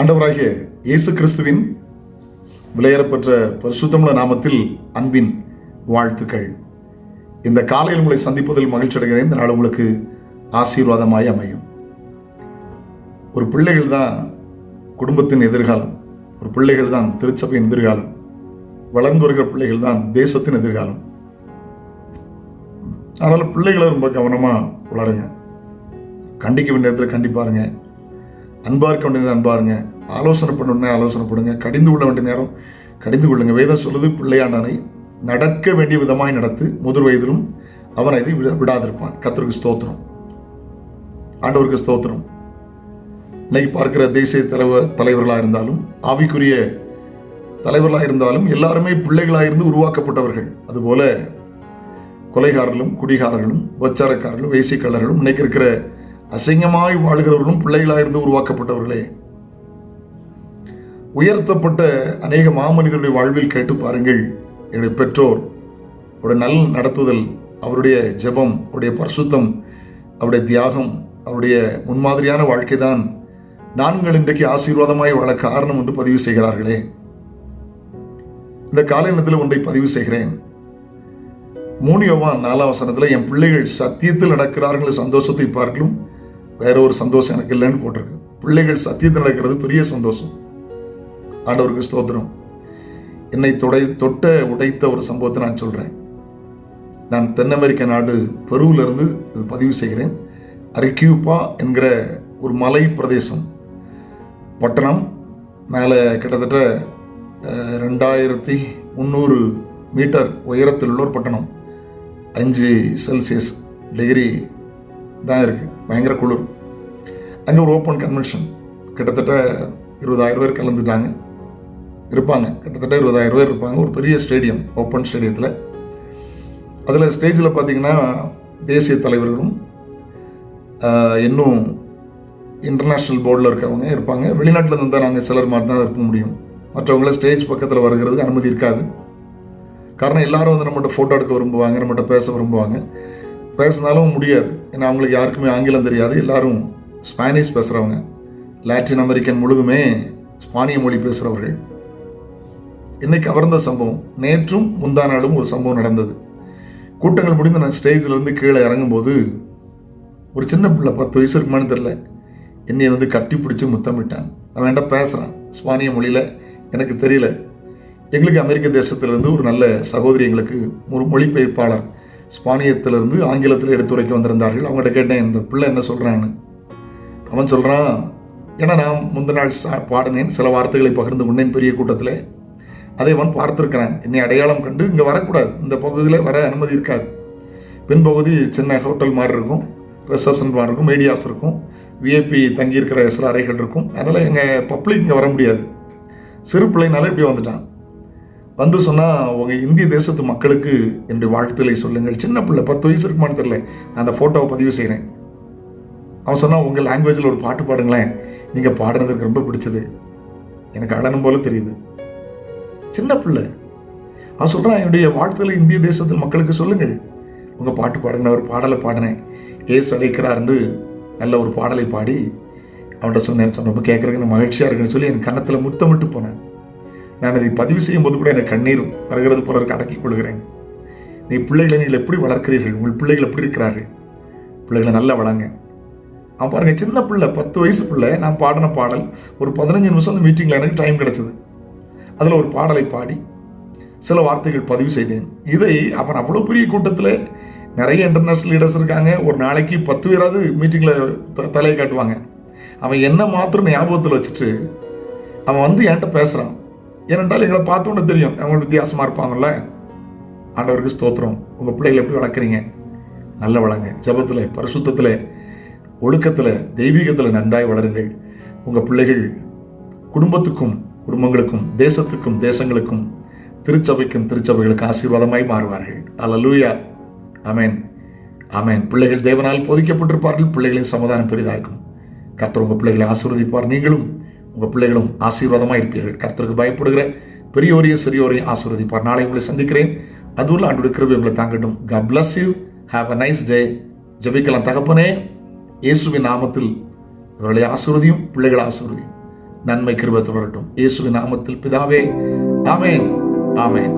ஆண்டவராகிய இயேசு கிறிஸ்துவின் விலையேறப்பெற்ற பரிசுத்தமுள்ள நாமத்தில் அன்பின் வாழ்த்துக்கள். இந்த காலையில் உங்களை சந்திப்பதில் மகிழ்ச்சி அடைகிறேன். இந்த நாள் உங்களுக்கு ஆசீர்வாதமாய் அமையும். ஒரு பிள்ளைகள் தான் குடும்பத்தின் எதிர்காலம். ஒரு பிள்ளைகள் தான் திருச்சபையின் எதிர்காலம். வளர்ந்து வருகிற பிள்ளைகள் தான் தேசத்தின் எதிர்காலம். அதனால் பிள்ளைகளை ரொம்ப கவனமாக வளருங்க. கண்டிக்க வேண்டிய நேரத்தில் கண்டிப்பாருங்க. அன்பாக இருக்க வேண்டிய நேரம் அன்பாருங்க. ஆலோசனை பண்ணணும்னே ஆலோசனை பண்ணுங்க கடிந்து கொள்ள வேண்டிய நேரம் கடிந்து கொள்ளுங்க. வேதம் சொல்லுது பிள்ளையாண்டனை நடக்க வேண்டிய விதமாய் நடத்து முதிர் வயதிலும் அவன் இதை விடாதிருப்பான். கத்தருக்கு ஸ்தோத்திரம். ஆண்டவருக்கு ஸ்தோத்திரம். இன்னைக்கு பார்க்கிற தேசிய தலைவர் தலைவர்களாக இருந்தாலும் ஆவிக்குரிய தலைவர்களாக இருந்தாலும் எல்லாருமே பிள்ளைகளாக இருந்து உருவாக்கப்பட்டவர்கள். அதுபோல கொலைகாரர்களும் குடிகாரர்களும் வச்சாரக்காரர்களும் வேசிக்காரர்களும் இன்னைக்கு இருக்கிற அசிங்கமாய் வாழ்கிறவர்களும் பிள்ளைகளாக இருந்து உருவாக்கப்பட்டவர்களே. உயர்த்தப்பட்ட அநேக மாமனிதருடைய வாழ்வில் கேட்டு பாருங்கள். என்னுடைய பெற்றோர் அவருடைய நல் நடத்துதல் அவருடைய ஜெபம் அவருடைய பரிசுத்தம் அவருடைய தியாகம் அவருடைய முன்மாதிரியான வாழ்க்கை தான் நான்கள் இன்றைக்கு ஆசீர்வாதமாய் வாழ காரணம் என்று பதிவு செய்கிறார்களே. இந்த காலையினத்தில் ஒன்றை பதிவு செய்கிறேன். மூணியோவான் நாலாம் வசனத்தில் என் பிள்ளைகள் சத்தியத்தில் நடக்கிறார்கள் சந்தோஷத்தை பார்க்கலும் வேற ஒரு சந்தோஷம் எனக்கு இல்லைன்னு போட்டிருக்கு. பிள்ளைகள் சத்தியத்தில் நடக்கிறது பெரிய சந்தோஷம். ஆண்டவருக்கு ஸ்தோத்திரம். என்னை தொடை தொட்ட உடைத்த ஒரு சம்பவத்தை நான் சொல்கிறேன் நான் தென் அமெரிக்க நாடு பெருவில் இருந்து இது பதிவு செய்கிறேன். அரிக்யூப்பா என்கிற ஒரு மலை பிரதேசம். பட்டணம் மேலே கிட்டத்தட்ட ரெண்டாயிரத்தி முந்நூறு மீட்டர் உயரத்தில் உள்ள ஒரு பட்டணம். அஞ்சு செல்சியஸ் டிகிரி தான் இருக்குது பயங்கர குளிர். அங்கே ஒரு ஓப்பன் கன்வென்ஷன். கிட்டத்தட்ட இருபதாயிரம் பேர் கலந்துட்டாங்க. இருப்பாங்க. கிட்டத்தட்ட இருபதாயிரம் பேர் இருப்பாங்க. ஒரு பெரிய ஸ்டேடியம் ஓப்பன் ஸ்டேடியத்தில். அதில் ஸ்டேஜில் பார்த்தீங்கன்னா தேசிய தலைவர்களும் இன்னும் இன்டர்நேஷ்னல் போர்டில் இருக்கவங்க இருப்பாங்க. வெளிநாட்டில் இருந்தால் நாங்கள் சிலர் மாதிரி தான் இருக்க முடியும். மற்றவங்கள ஸ்டேஜ் பக்கத்தில் வருகிறதுக்கு அனுமதி இருக்காது. காரணம் எல்லாரும் வந்து நம்மகிட்ட ஃபோட்டோ எடுக்க விரும்புவாங்க நம்மகிட்ட பேச விரும்புவாங்க. பேசினாலும் முடியாது. ஏன்னா அவங்களுக்கு யாருக்குமே ஆங்கிலம் தெரியாது. எல்லாரும் ஸ்பானிஷ் பேசுகிறவங்க லாட்டின் அமெரிக்கன் முழுதுமே ஸ்பானிய மொழி பேசுகிறவர்கள் இன்னைக்கு கவர்ந்த சம்பவம். நேற்றும் முந்தா நாளும் ஒரு சம்பவம் நடந்தது. கூட்டங்கள் முடிந்து நான் ஸ்டேஜில் இருந்து கீழே இறங்கும்போது ஒரு சின்ன பிள்ளை பத்து வயசு இருக்குமான்னு தெரில என்னை வந்து கட்டி பிடிச்சி முத்தமிட்டான் அவன் என்ன பேசுகிறான் ஸ்பானிய மொழியில் எனக்கு தெரியல. எங்களுக்கு அமெரிக்க தேசத்திலிருந்து ஒரு நல்ல சகோதரி எங்களுக்கு ஒரு மொழிபெயர்ப்பாளர் ஸ்பானியத்திலிருந்து ஆங்கிலத்தில் எடுத்துரைக்க வந்திருந்தார்கள். அவங்ககிட்ட கேட்டேன் இந்த பிள்ளை என்ன சொல்கிறான்னு அவன் சொல்கிறான் ஏன்னா நான் முந்த நாள் சா- பாடினேன். சில வார்த்தைகளை பகிர்ந்து கொண்டேன் பெரிய கூட்டத்தில். அதை அவன் பார்த்திருக்கிறான். என்னை அடையாளம் கண்டு இங்கே வரக்கூடாது. இந்த பகுதியில் வர அனுமதி இருக்காது. பின்பகுதி சின்ன ஹோட்டல் மாதிரி இருக்கும். ரிசப்ஷன் மாதிரி இருக்கும். மீடியாஸ் இருக்கும். விஐபி தங்கியிருக்கிற சில அறைகள் இருக்கும். அதனால் எங்கள் பப்ளிக் இங்கே வர முடியாது. சிறு பிள்ளைனால இப்படி வந்துட்டான். வந்து சொன்னால் உங்கள் இந்திய தேசத்து மக்களுக்கு என்னுடைய வாழ்த்துக்களை சொல்லுங்கள். சின்ன பிள்ளை பத்து வயசு இருக்குமான்னு தெரியல. நான் அந்த ஃபோட்டோவை பதிவு செய்கிறேன் அவன் சொன்னால் உங்கள் லாங்குவேஜில் ஒரு பாட்டு பாடுங்களேன். நீங்கள் பாடுனதுக்கு ரொம்ப பிடிச்சது. எனக்கு அழனும் போல தெரியுது. சின்ன பிள்ளை. அவன் சொல்கிறான் என்னுடைய வாழ்த்துல இந்திய தேசத்தில் மக்களுக்கு சொல்லுங்கள். உங்கள் பாட்டு பாடுங்க நான் ஒரு பாடலை பாடினேன். ஏசு அழைக்கிறார் என்று நல்ல ஒரு பாடலை பாடி அவன்கிட்ட சொன்னேன் சொன்ன ரொம்ப கேட்குறதுக்கு மகிழ்ச்சியாக இருக்குன்னு சொல்லி என் கன்னத்தில் முத்தமிட்டு போனேன். நான் இதை பதிவு செய்யும் போது கூட எனக்கு கண்ணீர் வருகிறது போல இருக்கு அடக்கிக் கொள்கிறேன். நீ பிள்ளைகளை நீங்கள் எப்படி வளர்க்கிறீர்கள்? உங்கள் பிள்ளைகள் எப்படி இருக்கிறார்கள்? பிள்ளைகளை நல்லா வளங்க அவன் பாருங்கள் சின்ன பிள்ளை பத்து வயசு பிள்ளை. நான் பாடின பாடல் ஒரு பதினஞ்சு நிமிஷம் அந்த மீட்டிங்கில் எனக்கு டைம் கிடச்சிது. அதில் ஒரு பாடலை பாடி சில வார்த்தைகள் பதிவு செய்தேன். இதை அவன் அவ்வளோ பெரிய கூட்டத்தில் நிறைய இன்டர்நேஷ்னல் லீடர்ஸ் இருக்காங்க. ஒரு நாளைக்கு பத்து பேராவது மீட்டிங்கில் தலையை காட்டுவாங்க. அவன் என்ன மாத்திரம் ஞாபகத்தில் வச்சுட்டு அவன் வந்து என்கிட்ட பேசுகிறான் ஏனென்றால் எங்களை பார்த்தோன்னு தெரியும். அவங்க வித்தியாசமாக இருப்பாங்கள்ல ஆண்டவருக்கு ஸ்தோத்திரம். உங்கள் பிள்ளைகளை எப்படி வளர்க்குறீங்க? நல்ல வளங்க. ஜபத்தில் பரிசுத்தத்தில் ஒழுக்கத்தில் தெய்வீகத்தில் நன்றாய் வளருங்கள். உங்கள் பிள்ளைகள் குடும்பத்துக்கும் குடும்பங்களுக்கும் தேசத்துக்கும் தேசங்களுக்கும் திருச்சபைக்கும் திருச்சபைகளுக்கும் ஆசீர்வாதமாய் மாறுவார்கள். அல்லூயா அமேன் அமேன் பிள்ளைகள் தேவனால் போதிக்கப்பட்டிருப்பார்கள். பிள்ளைகளின் சமாதானம் பெரிதாக இருக்கும். கர்த்தர் உங்கள் பிள்ளைகளை ஆசீர்வதிப்பார். நீங்களும் உங்கள் பிள்ளைகளும் ஆசீர்வாதமாக இருப்பீர்கள். கர்த்தருக்கு பயப்படுகிற பெரியோரையும் சிறியோரையும் ஆசீர்வதிப்பார். நாளை உங்களை சந்திக்கிறேன். அதுவும் ஆண்டோட கிருபை உங்களை தாங்கட்டும். God bless you have a nice day ஜெபிக்கலாம் தகப்பனே. இயேசுவின் நாமத்தில் இவர்களை ஆசீர்வதியும் பிள்ளைகளை ஆசீர்வதியும். நன்மை கிருப தொடரட்டும் இயேசுவின் நாமத்தில் பிதாவே ஆமேன் ஆமேன்.